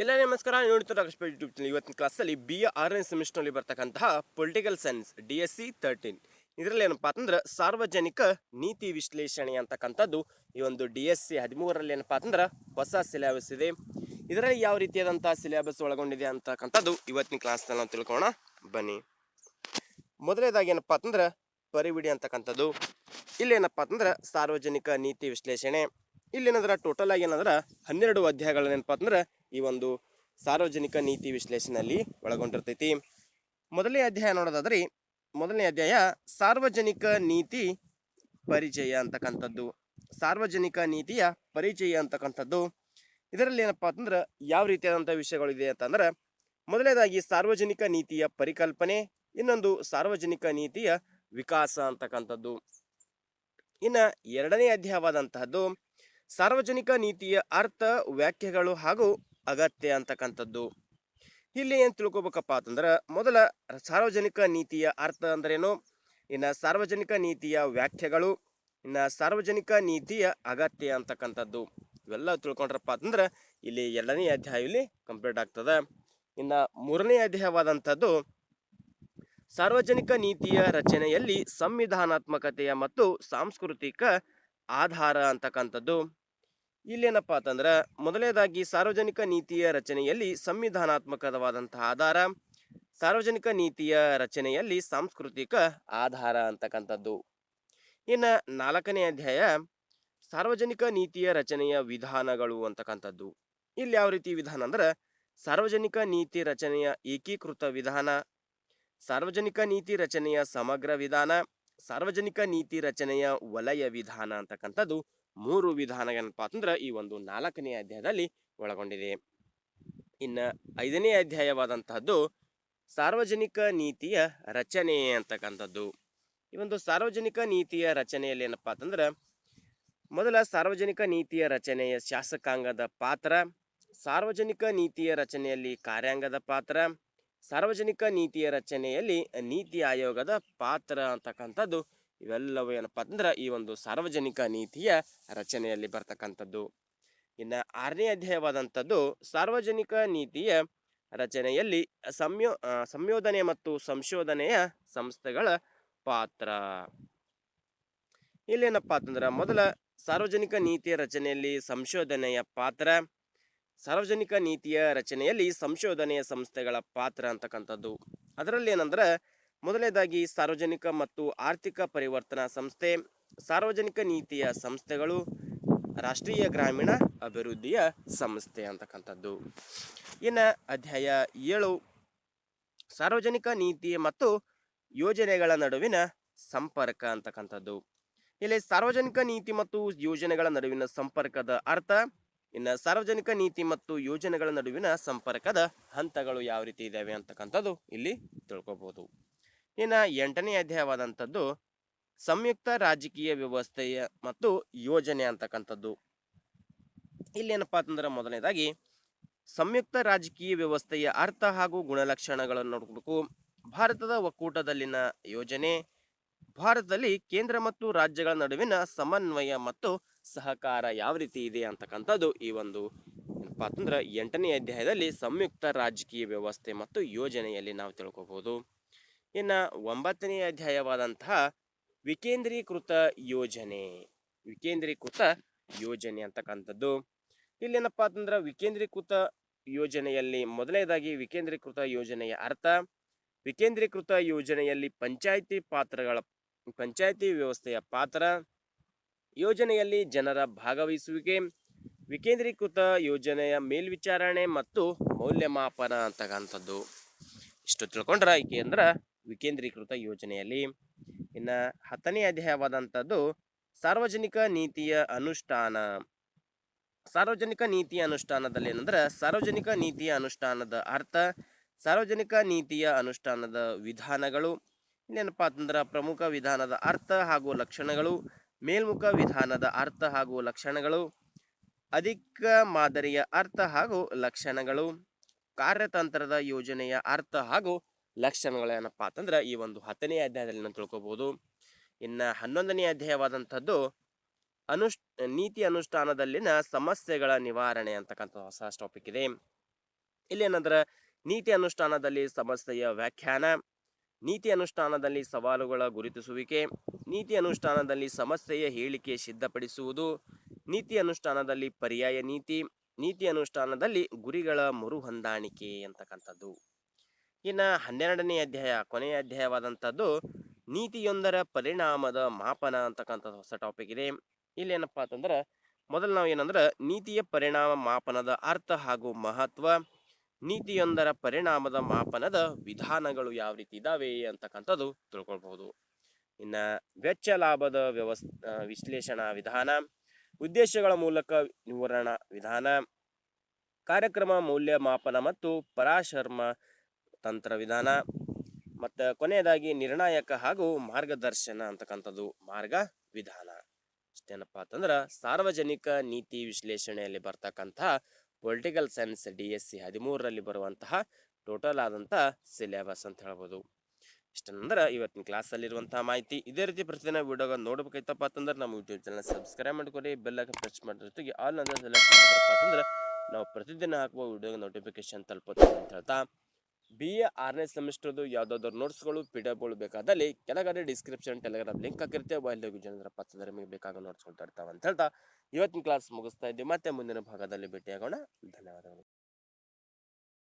ಎಲ್ಲ ನಮಸ್ಕಾರ. ನೋಡ್ತಾರೆ ರಾಕೇಶ್ ಯೂಟ್ಯೂಬ್ ಚಾನಲ್ ಇವತ್ತಿನ ಕ್ಲಾಸಲ್ಲಿ ಬಿ ಎ ಆರನೇ ಸೆಮಿಸ್ಟರ್ನಲ್ಲಿ ಬರ್ತಕ್ಕಂತಹ political science D S C thirteen ಇದರಲ್ಲಿ ಏನಪ್ಪ ಅಂತಂದ್ರೆ ಸಾರ್ವಜನಿಕ ನೀತಿ ವಿಶ್ಲೇಷಣೆ ಅಂತಕ್ಕಂಥದ್ದು ಈ ಒಂದು ಡಿ ಎಸ್ ಸಿ ಹದಿಮೂರರಲ್ಲಿ ಏನಪ್ಪ ಅಂತಂದ್ರೆ ಹೊಸ ಸಿಲೆಬಸ್ ಇದೆ. ಇದರಲ್ಲಿ ಯಾವ ರೀತಿಯಾದಂಥ ಸಿಲೆಬಸ್ ಒಳಗೊಂಡಿದೆ ಅಂತಕ್ಕಂಥದ್ದು ಇವತ್ತಿನ ಕ್ಲಾಸ್ನಲ್ಲಿ ನಾವು ತಿಳ್ಕೊಳ್ಳೋಣ ಬನ್ನಿ. ಮೊದಲನೇದಾಗಿ ಏನಪ್ಪ ಅಂತಂದ್ರೆ ಪರಿವಿಡಿ ಅಂತಕ್ಕಂಥದ್ದು. ಇಲ್ಲೇನಪ್ಪಾ ಅಂತಂದ್ರೆ ಸಾರ್ವಜನಿಕ ನೀತಿ ವಿಶ್ಲೇಷಣೆ. ಇಲ್ಲೇನಂದ್ರೆ ಟೋಟಲ್ ಆಗಿ ಏನಂದ್ರೆ ಹನ್ನೆರಡು ಅಧ್ಯಾಯಗಳೇನಪ್ಪಾ ಅಂತಂದ್ರೆ ಈ ಒಂದು ಸಾರ್ವಜನಿಕ ನೀತಿ ವಿಶ್ಲೇಷಣೆಯಲ್ಲಿ ಒಳಗೊಂಡಿರ್ತೈತಿ. ಮೊದಲನೇ ಅಧ್ಯಾಯ ನೋಡೋದಾದ್ರೆ, ಮೊದಲನೇ ಅಧ್ಯಾಯ ಸಾರ್ವಜನಿಕ ನೀತಿ ಪರಿಚಯ ಅಂತಕ್ಕಂಥದ್ದು. ಸಾರ್ವಜನಿಕ ನೀತಿಯ ಪರಿಚಯ ಅಂತಕ್ಕಂಥದ್ದು. ಇದರಲ್ಲಿ ಏನಪ್ಪಾ ಅಂತಂದ್ರೆ, ಯಾವ ರೀತಿಯಾದಂಥ ವಿಷಯಗಳಿದೆ ಅಂತಂದ್ರೆ, ಮೊದಲನೇದಾಗಿ ಸಾರ್ವಜನಿಕ ನೀತಿಯ ಪರಿಕಲ್ಪನೆ, ಇನ್ನೊಂದು ಸಾರ್ವಜನಿಕ ನೀತಿಯ ವಿಕಾಸ ಅಂತಕ್ಕಂಥದ್ದು. ಇನ್ನ ಎರಡನೇ ಅಧ್ಯಾಯವಾದಂತಹದ್ದು, ಸಾರ್ವಜನಿಕ ನೀತಿಯ ಅರ್ಥ, ವ್ಯಾಖ್ಯೆಗಳು ಹಾಗೂ ಅಗತ್ಯ ಅಂತಕ್ಕಂಥದ್ದು. ಇಲ್ಲಿ ಏನು ತಿಳ್ಕೊಬೇಕಪ್ಪ ಅಂತಂದ್ರೆ, ಮೊದಲ ಸಾರ್ವಜನಿಕ ನೀತಿಯ ಅರ್ಥ ಅಂದ್ರೇನು? ಇನ್ನು ಸಾರ್ವಜನಿಕ ನೀತಿಯ ವ್ಯಾಖ್ಯೆಗಳು, ಇನ್ನು ಸಾರ್ವಜನಿಕ ನೀತಿಯ ಅಗತ್ಯ ಅಂತಕ್ಕಂಥದ್ದು. ಇವೆಲ್ಲ ತಿಳ್ಕೊಂಡ್ರಪ್ಪ ಅಂತಂದ್ರೆ, ಇಲ್ಲಿ ಎರಡನೇ ಅಧ್ಯಾಯ ಇಲ್ಲಿ ಕಂಪ್ಲೀಟ್ ಆಗ್ತದೆ. ಇನ್ನು ಮೂರನೇ ಅಧ್ಯಾಯವಾದಂಥದ್ದು, ಸಾರ್ವಜನಿಕ ನೀತಿಯ ರಚನೆಯಲ್ಲಿ ಸಂವಿಧಾನಾತ್ಮಕತೆಯ ಮತ್ತು ಸಾಂಸ್ಕೃತಿಕ ಆಧಾರ ಅಂತಕ್ಕಂಥದ್ದು. ಇಲ್ಲೇನಪ್ಪ ಅಂತಂದ್ರೆ ಮೊದಲನೇದಾಗಿ ಸಾರ್ವಜನಿಕ ನೀತಿಯ ರಚನೆಯಲ್ಲಿ ಸಂವಿಧಾನಾತ್ಮಕವಾದಂತಹ ಆಧಾರ, ಸಾರ್ವಜನಿಕ ನೀತಿಯ ರಚನೆಯಲ್ಲಿ ಸಾಂಸ್ಕೃತಿಕ ಆಧಾರ ಅಂತಕ್ಕಂಥದ್ದು. ಇನ್ನು ನಾಲ್ಕನೇ ಅಧ್ಯಾಯ, ಸಾರ್ವಜನಿಕ ನೀತಿಯ ರಚನೆಯ ವಿಧಾನಗಳು ಅಂತಕ್ಕಂಥದ್ದು. ಇಲ್ಲಿ ಯಾವ ರೀತಿ ವಿಧಾನ ಅಂದ್ರೆ, ಸಾರ್ವಜನಿಕ ನೀತಿ ರಚನೆಯ ಏಕೀಕೃತ ವಿಧಾನ, ಸಾರ್ವಜನಿಕ ನೀತಿ ರಚನೆಯ ಸಮಗ್ರ ವಿಧಾನ, ಸಾರ್ವಜನಿಕ ನೀತಿ ರಚನೆಯ ವಲಯ ವಿಧಾನ ಅಂತಕ್ಕಂಥದ್ದು ಮೂರು ವಿಧಾನ ಏನಪ್ಪಾ ಅಂತಂದ್ರೆ ಈ ಒಂದು ನಾಲ್ಕನೇ ಅಧ್ಯಾಯದಲ್ಲಿ ಒಳಗೊಂಡಿದೆ. ಇನ್ನ ಐದನೇ ಅಧ್ಯಾಯವಾದಂತಹದ್ದು ಸಾರ್ವಜನಿಕ ನೀತಿಯ ರಚನೆ ಅಂತಕ್ಕಂಥದ್ದು. ಈ ಒಂದು ಸಾರ್ವಜನಿಕ ನೀತಿಯ ರಚನೆಯಲ್ಲಿ ಏನಪ್ಪಾ ಅಂತಂದ್ರೆ ಮೊದಲ ಸಾರ್ವಜನಿಕ ನೀತಿಯ ರಚನೆಯ ಶಾಸಕಾಂಗದ ಪಾತ್ರ, ಸಾರ್ವಜನಿಕ ನೀತಿಯ ರಚನೆಯಲ್ಲಿ ಕಾರ್ಯಾಂಗದ ಪಾತ್ರ, ಸಾರ್ವಜನಿಕ ನೀತಿಯ ರಚನೆಯಲ್ಲಿ ನೀತಿ ಆಯೋಗದ ಪಾತ್ರ ಅಂತಕ್ಕಂಥದ್ದು ಇವೆಲ್ಲವೂ ಏನಪ್ಪ ಅಂದ್ರೆ ಈ ಒಂದು ಸಾರ್ವಜನಿಕ ನೀತಿಯ ರಚನೆಯಲ್ಲಿ ಬರ್ತಕ್ಕಂಥದ್ದು. ಇನ್ನು ಆರನೇ ಅಧ್ಯಾಯವಾದಂಥದ್ದು ಸಾರ್ವಜನಿಕ ನೀತಿಯ ರಚನೆಯಲ್ಲಿ ಸಂಯೋ ಸಂಯೋಧನೆ ಮತ್ತು ಸಂಶೋಧನೆಯ ಸಂಸ್ಥೆಗಳ ಪಾತ್ರ. ಇಲ್ಲೇನಪ್ಪ ಅಂತಂದ್ರೆ ಮೊದಲ ಸಾರ್ವಜನಿಕ ನೀತಿಯ ರಚನೆಯಲ್ಲಿ ಸಂಶೋಧನೆಯ ಪಾತ್ರ, ಸಾರ್ವಜನಿಕ ನೀತಿಯ ರಚನೆಯಲ್ಲಿ ಸಂಶೋಧನೆಯ ಸಂಸ್ಥೆಗಳ ಪಾತ್ರ ಅಂತಕ್ಕಂಥದ್ದು. ಅದರಲ್ಲಿ ಏನಂದ್ರೆ ಮೊದಲನೇದಾಗಿ ಸಾರ್ವಜನಿಕ ಮತ್ತು ಆರ್ಥಿಕ ಪರಿವರ್ತನಾ ಸಂಸ್ಥೆ, ಸಾರ್ವಜನಿಕ ನೀತಿಯ ಸಂಸ್ಥೆಗಳು, ರಾಷ್ಟ್ರೀಯ ಗ್ರಾಮೀಣ ಅಭಿವೃದ್ಧಿಯ ಸಂಸ್ಥೆ ಅಂತಕ್ಕಂಥದ್ದು. ಇನ್ನು ಅಧ್ಯಾಯ ಏಳು, ಸಾರ್ವಜನಿಕ ನೀತಿ ಮತ್ತು ಯೋಜನೆಗಳ ನಡುವಿನ ಸಂಪರ್ಕ ಅಂತಕ್ಕಂಥದ್ದು. ಇಲ್ಲಿ ಸಾರ್ವಜನಿಕ ನೀತಿ ಮತ್ತು ಯೋಜನೆಗಳ ನಡುವಿನ ಸಂಪರ್ಕದ ಅರ್ಥ, ಇನ್ನು ಸಾರ್ವಜನಿಕ ನೀತಿ ಮತ್ತು ಯೋಜನೆಗಳ ನಡುವಿನ ಸಂಪರ್ಕದ ಹಂತಗಳು ಯಾವ ರೀತಿ ಇದ್ದಾವೆ ಅಂತಕ್ಕಂಥದ್ದು ಇಲ್ಲಿ ತಿಳ್ಕೊಬಹುದು ಇನ್ನು ಎಂಟನೇ ಅಧ್ಯಾಯವಾದಂಥದ್ದು ಸಂಯುಕ್ತ ರಾಜಕೀಯ ವ್ಯವಸ್ಥೆಯ ಮತ್ತು ಯೋಜನೆ ಅಂತಕ್ಕಂಥದ್ದು. ಇಲ್ಲೇನಪ್ಪ ಅಂತಂದ್ರೆ ಮೊದಲನೇದಾಗಿ ಸಂಯುಕ್ತ ರಾಜಕೀಯ ವ್ಯವಸ್ಥೆಯ ಅರ್ಥ ಹಾಗೂ ಗುಣಲಕ್ಷಣಗಳನ್ನು ನೋಡಬೇಕು ಭಾರತದ ಒಕ್ಕೂಟದಲ್ಲಿನ ಯೋಜನೆ, ಭಾರತದಲ್ಲಿ ಕೇಂದ್ರ ಮತ್ತು ರಾಜ್ಯಗಳ ನಡುವಿನ ಸಮನ್ವಯ ಮತ್ತು ಸಹಕಾರ ಯಾವ ರೀತಿ ಇದೆ ಅಂತಕ್ಕಂಥದ್ದು ಈ ಒಂದು ಏನಪ್ಪಾ ಅಂತಂದ್ರೆ ಎಂಟನೇ ಅಧ್ಯಾಯದಲ್ಲಿ ಸಂಯುಕ್ತ ರಾಜಕೀಯ ವ್ಯವಸ್ಥೆ ಮತ್ತು ಯೋಜನೆಯಲ್ಲಿ ನಾವು ತಿಳ್ಕೊಬಹುದು ಇನ್ನು ಒಂಬತ್ತನೇ ಅಧ್ಯಾಯವಾದಂತಹ ವಿಕೇಂದ್ರೀಕೃತ ಯೋಜನೆ. ವಿಕೇಂದ್ರೀಕೃತ ಯೋಜನೆ ಅಂತಕ್ಕಂಥದ್ದು. ಇಲ್ಲೇನಪ್ಪ ಅಂತಂದ್ರೆ ವಿಕೇಂದ್ರೀಕೃತ ಯೋಜನೆಯಲ್ಲಿ ಮೊದಲನೇದಾಗಿ ವಿಕೇಂದ್ರೀಕೃತ ಯೋಜನೆಯ ಅರ್ಥ, ವಿಕೇಂದ್ರೀಕೃತ ಯೋಜನೆಯಲ್ಲಿ ಪಂಚಾಯಿತಿ ಪಾತ್ರಗಳ, ಪಂಚಾಯಿತಿ ವ್ಯವಸ್ಥೆಯ ಪಾತ್ರ, ಯೋಜನೆಯಲ್ಲಿ ಜನರ ಭಾಗವಹಿಸುವಿಕೆ, ವಿಕೇಂದ್ರೀಕೃತ ಯೋಜನೆಯ ಮೇಲ್ವಿಚಾರಣೆ ಮತ್ತು ಮೌಲ್ಯಮಾಪನ ಅಂತಕ್ಕಂಥದ್ದು. ಇಷ್ಟು ತಿಳ್ಕೊಂಡ್ರೆ ಈಕೆ ಅಂದ್ರ ವಿಕೇಂದ್ರೀಕೃತ ಯೋಜನೆಯಲ್ಲಿ. ಇನ್ನ ಹತ್ತನೇ ಅಧ್ಯಾಯವಾದಂಥದ್ದು, ಸಾರ್ವಜನಿಕ ನೀತಿಯ ಅನುಷ್ಠಾನ. ಸಾರ್ವಜನಿಕ ನೀತಿಯ ಅನುಷ್ಠಾನದಲ್ಲಿ ಏನಂದ್ರೆ, ಸಾರ್ವಜನಿಕ ನೀತಿಯ ಅನುಷ್ಠಾನದ ಅರ್ಥ, ಸಾರ್ವಜನಿಕ ನೀತಿಯ ಅನುಷ್ಠಾನದ ವಿಧಾನಗಳು. ಇನ್ನೇನಪ್ಪಾ ಅಂತಂದ್ರೆ, ಪ್ರಮುಖ ವಿಧಾನದ ಅರ್ಥ ಹಾಗೂ ಲಕ್ಷಣಗಳು, ಮೇಲ್ಮುಖ ವಿಧಾನದ ಅರ್ಥ ಹಾಗೂ ಲಕ್ಷಣಗಳು, ಅಧಿಕ ಮಾದರಿಯ ಅರ್ಥ ಹಾಗೂ ಲಕ್ಷಣಗಳು, ಕಾರ್ಯತಂತ್ರದ ಯೋಜನೆಯ ಅರ್ಥ ಹಾಗೂ ಲಕ್ಷಣಗಳು ಏನಪ್ಪಾ ಅಂತಂದ್ರೆ ಈ ಒಂದು ಹತ್ತನೇ ಅಧ್ಯಾಯದಲ್ಲಿ ನಾವು ತಿಳ್ಕೊಬೋದು. ಇನ್ನು ಹನ್ನೊಂದನೇ ಅಧ್ಯಾಯವಾದಂಥದ್ದು, ಅನುಷ್, ನೀತಿ ಅನುಷ್ಠಾನದಲ್ಲಿನ ಸಮಸ್ಯೆಗಳ ನಿವಾರಣೆ ಅಂತಕ್ಕಂಥ ಹೊಸ ಟಾಪಿಕ್ ಇದೆ. ಇಲ್ಲಿ ಏನಂದ್ರೆ ನೀತಿ ಅನುಷ್ಠಾನದಲ್ಲಿ ಸಮಸ್ಯೆಯ ವ್ಯಾಖ್ಯಾನ, ನೀತಿ ಅನುಷ್ಠಾನದಲ್ಲಿ ಸವಾಲುಗಳ ಗುರುತಿಸುವಿಕೆ, ನೀತಿ ಅನುಷ್ಠಾನದಲ್ಲಿ ಸಮಸ್ಯೆಯ ಹೇಳಿಕೆ ಸಿದ್ಧಪಡಿಸುವುದು, ನೀತಿ ಅನುಷ್ಠಾನದಲ್ಲಿ ಪರ್ಯಾಯ ನೀತಿ ನೀತಿ ಅನುಷ್ಠಾನದಲ್ಲಿ ಗುರಿಗಳ ಮರುಹೊಂದಾಣಿಕೆ ಅಂತಕ್ಕಂಥದ್ದು. ಇನ್ನು ಹನ್ನೆರಡನೇ ಅಧ್ಯಾಯ, ಕೊನೆಯ ಅಧ್ಯಾಯವಾದಂಥದ್ದು ನೀತಿಯೊಂದರ ಪರಿಣಾಮದ ಮಾಪನ ಅಂತಕ್ಕಂಥದ್ದು ಹೊಸ ಟಾಪಿಕ್ ಇದೆ. ಇಲ್ಲಿ ಏನಪ್ಪ ಅಂತಂದ್ರೆ, ಮೊದಲು ನಾವು ಏನಂದ್ರೆ ನೀತಿಯ ಪರಿಣಾಮ ಮಾಪನದ ಅರ್ಥ ಹಾಗೂ ಮಹತ್ವ, ನೀತಿಯೊಂದರ ಪರಿಣಾಮದ ಮಾಪನದ ವಿಧಾನಗಳು ಯಾವ ರೀತಿ ಇದ್ದಾವೆ ಅಂತಕ್ಕಂಥದ್ದು ತಿಳ್ಕೊಳ್ಬಹುದು. ಇನ್ನು ವೆಚ್ಚ ಲಾಭದ ವ್ಯವಸ್ ವಿಶ್ಲೇಷಣಾ ವಿಧಾನ, ಉದ್ದೇಶಗಳ ಮೂಲಕ ವಿವರಣಾ ವಿಧಾನ, ಕಾರ್ಯಕ್ರಮ ಮೌಲ್ಯಮಾಪನ ಮತ್ತು ಪರಾಶರ್ಮ ತಂತ್ರ ವಿಧಾನ ಮತ್ತು ಕೊನೆಯದಾಗಿ ನಿರ್ಣಾಯಕ ಹಾಗೂ ಮಾರ್ಗದರ್ಶನ ಅಂತಕ್ಕಂಥದ್ದು ಮಾರ್ಗ ವಿಧಾನ ಇಷ್ಟೇನಪ್ಪ ಅಂತಂದ್ರೆ ಸಾರ್ವಜನಿಕ ನೀತಿ ವಿಶ್ಲೇಷಣೆಯಲ್ಲಿ ಬರ್ತಕ್ಕಂತಹ political science D S C ಹದಿಮೂರರಲ್ಲಿ ಬರುವಂತಹ ಟೋಟಲ್ ಆದಂತಹ ಸಿಲೆಬಸ್ ಅಂತ ಹೇಳ್ಬೋದು. ಇಷ್ಟಂದ್ರೆ ಇವತ್ತಿನ ಕ್ಲಾಸಲ್ಲಿರುವಂಥ ಮಾಹಿತಿ. ಇದೇ ರೀತಿ ಪ್ರತಿದಿನ ವೀಡಿಯೋಗ ನೋಡ್ಬೇಕಾಯ್ತಪ್ಪ ಅಂತಂದ್ರೆ ನಮ್ಮ ಯೂಟ್ಯೂಬ್ ಚಾನಲ್ ಸಬ್ಸ್ಕ್ರೈಬ್ ಮಾಡ್ಕೊಡಿ, ಬೆಲ್ ಪ್ರೆಸ್ ಮಾಡಿದ್ರ ಜೊತೆಗೆ ಆಲ್ ಅಂದ್ರೆ ಸೆಲೆಕ್ಟ್ ಮಾಡಿದ್ರಪ್ಪ ಅಂತಂದ್ರೆ ನಾವು ಪ್ರತಿದಿನ ಹಾಕುವ ವಿಡಿಯೋಗೆ ನೋಟಿಫಿಕೇಶನ್ ತಲುಪುತ್ತೆ ಅಂತ ಹೇಳ್ತಾ ಬಿ ಎ ಆರನೇ ಸೆಮಿಸ್ಟರ್ದು ಯಾವುದಾದ್ರು ನೋಟ್ಸ್ಗಳು ಪಿ ಡಿ ಎಫ್ಗಳು ಬೇಕಾದಲ್ಲಿ ಕೆಳಗಡೆ ಡಿಸ್ಕ್ರಿಪ್ಷನ್ ಟೆಲಿಗ್ರಾಮ್ ಲಿಂಕ್ ಹಾಕಿರ್ತೇವೆ. ಹೋಗಿ ಜನರಪ್ಪ ಅಂತಂದ್ರೆ ನಿಮಗೆ ಬೇಕಾಗ ನೋಟ್ಸ್ಗಳು ಇರ್ತಾವೆ ಅಂತ ಹೇಳ್ತಾ ಇವತ್ತಿನ ಕ್ಲಾಸ್ ಮುಗಿಸ್ತಾ ಇದ್ದೀವಿ. ಮತ್ತೆ ಮುಂದಿನ ಭಾಗದಲ್ಲಿ ಭೇಟಿಯಾಗೋಣ. ಧನ್ಯವಾದಗಳು.